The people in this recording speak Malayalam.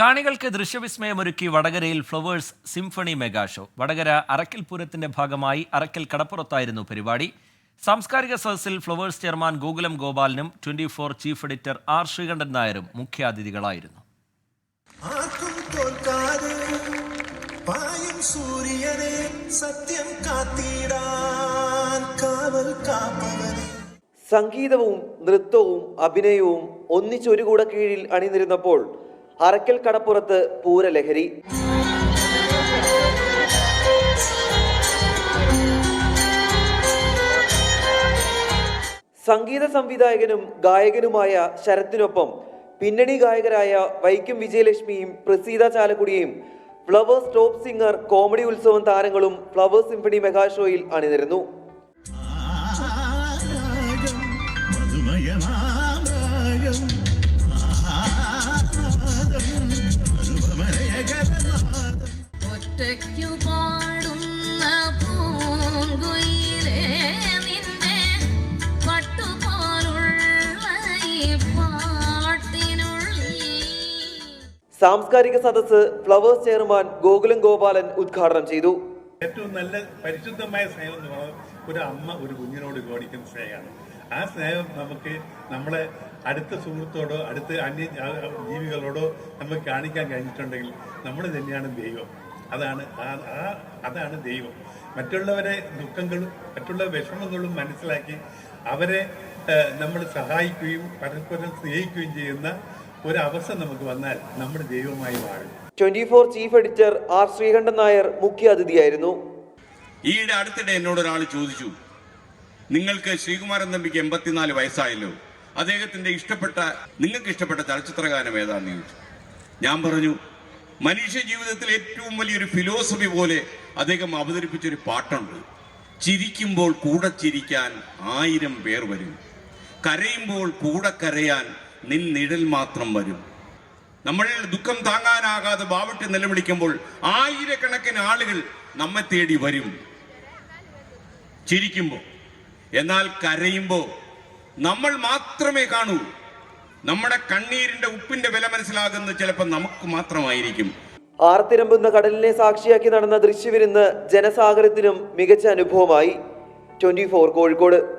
കാണികൾക്ക് ദൃശ്യവിസ്മയമൊരുക്കി വടകരയിൽ Flowers symphony mega show. Vadakara Arakkal പൂരത്തിന്റെ ഭാഗമായി അറക്കൽ കടപ്പുറത്തായിരുന്നു പരിപാടി. സാംസ്കാരിക സദസ്സിൽ Flowers chairman Gokulam ഗോപാലനും twenty four chief editor R Sreekantan നായരും മുഖ്യാതിഥികളായിരുന്നു. സത്യം കാത്തിടാൻ കാവൽ കാപ്പവനെ സംഗീതവും നൃത്തവും അഭിനയവും ഒന്നിച്ചൊരു കൂടെ കീഴിൽ അണിനിരുന്നപ്പോൾ അറക്കൽ കടപ്പുറത്ത് പൂരലഹരി. സംഗീത സംവിധായകനും ഗായകനുമായ ശരത്തിനൊപ്പം പിന്നണി ഗായകരായ വൈക്കം വിജയലക്ഷ്മിയും Praseetha ചാലക്കുടിയും Flowers top singer comedy Utsavam താരങ്ങളും ഫ്ലവേഴ്സ് സിംഫണി മെഗാ ഷോയിൽ അണിനിരന്നു. ഒറ്റയ്ക്കു പാടുന്ന പൂങ്കുയിലേ നിന്റെ സാംസ്കാരിക സദസ്സ് ഫ്ലവേഴ്സ് ചെയർമാൻ ഗോകുലം ഗോപാലൻ ഉദ്ഘാടനം ചെയ്തു. ഏറ്റവും നല്ല പരിശുദ്ധമായ സ്നേഹം എന്ന് ഒരു അമ്മ ഒരു കുഞ്ഞിനോട് കാണിക്കുന്ന സ്നേഹമാണ്. ആ സ്നേഹം നമുക്ക് നമ്മളെ അടുത്ത സുഹൃത്തോടോ അടുത്ത അന്യ ജീവികളോടോ നമുക്ക് കാണിക്കാൻ കഴിഞ്ഞിട്ടുണ്ടെങ്കിൽ നമ്മൾ തന്നെയാണ് ദൈവം. അതാണ് ആ- ആ അതാണ് ദൈവം. മറ്റുള്ളവരെ ദുഃഖങ്ങളും മറ്റുള്ള വിഷമങ്ങളും മനസ്സിലാക്കി അവരെ നമ്മൾ സഹായിക്കുകയും പരസ്പരം സ്നേഹിക്കുകയും ചെയ്യുന്ന ഒരവസ്ഥ നമുക്ക് വന്നാൽ നമ്മുടെ ദൈവമായി മാറും twenty four chief editor R Sreekantan Nair മുഖ്യ അതിഥിയായിരുന്നു ഈയിടെ അടുത്തിടെ എന്നോട് ഒരാൾ ചോദിച്ചു നിങ്ങൾക്ക് ശ്രീകുമാരൻ തമ്പിക്ക് എൺപത്തിനാല് വയസ്സായല്ലോ. അദ്ദേഹത്തിന്റെ ഇഷ്ടപ്പെട്ട നിങ്ങൾക്ക് ഇഷ്ടപ്പെട്ട ചലച്ചിത്രഗാനം ഏതാണെന്ന് ചോദിച്ചു. ഞാൻ പറഞ്ഞു മനുഷ്യ ജീവിതത്തിൽ ഏറ്റവും വലിയൊരു ഫിലോസഫി പോലെ അദ്ദേഹം അവതരിപ്പിച്ചൊരു പാട്ടുണ്ട്. ചിരിക്കുമ്പോൾ കൂടെ ചിരിക്കാൻ ആയിരം പേർ വരും. കരയുമ്പോൾ കൂടെ കരയാൻ നിൻ നിഴൽ മാത്രം വരും. നമ്മൾ ദുഃഖം താങ്ങാനാകാതെ ബാവിട്ട് നിലവിളിക്കുമ്പോൾ ആയിരക്കണക്കിന് ആളുകൾ നമ്മെ തേടി വരും. ചിരിക്കുമ്പോൾ. എന്നാൽ കരയുമ്പോൾ നമ്മൾ മാത്രമേ കാണൂ. നമ്മുടെ കണ്ണീരിന്റെ ഉപ്പിന്റെ വില മനസ്സിലാകുന്നത് ചിലപ്പോൾ നമുക്ക് മാത്രമായിരിക്കും. ആർത്തിരമ്പുന്ന കടലിനെ സാക്ഷിയാക്കി നടന്ന ദൃശ്യവിരുന്ന് ജനസാഗരത്തിനും മികച്ച അനുഭവമായി. ട്വന്റി കോഴിക്കോട്.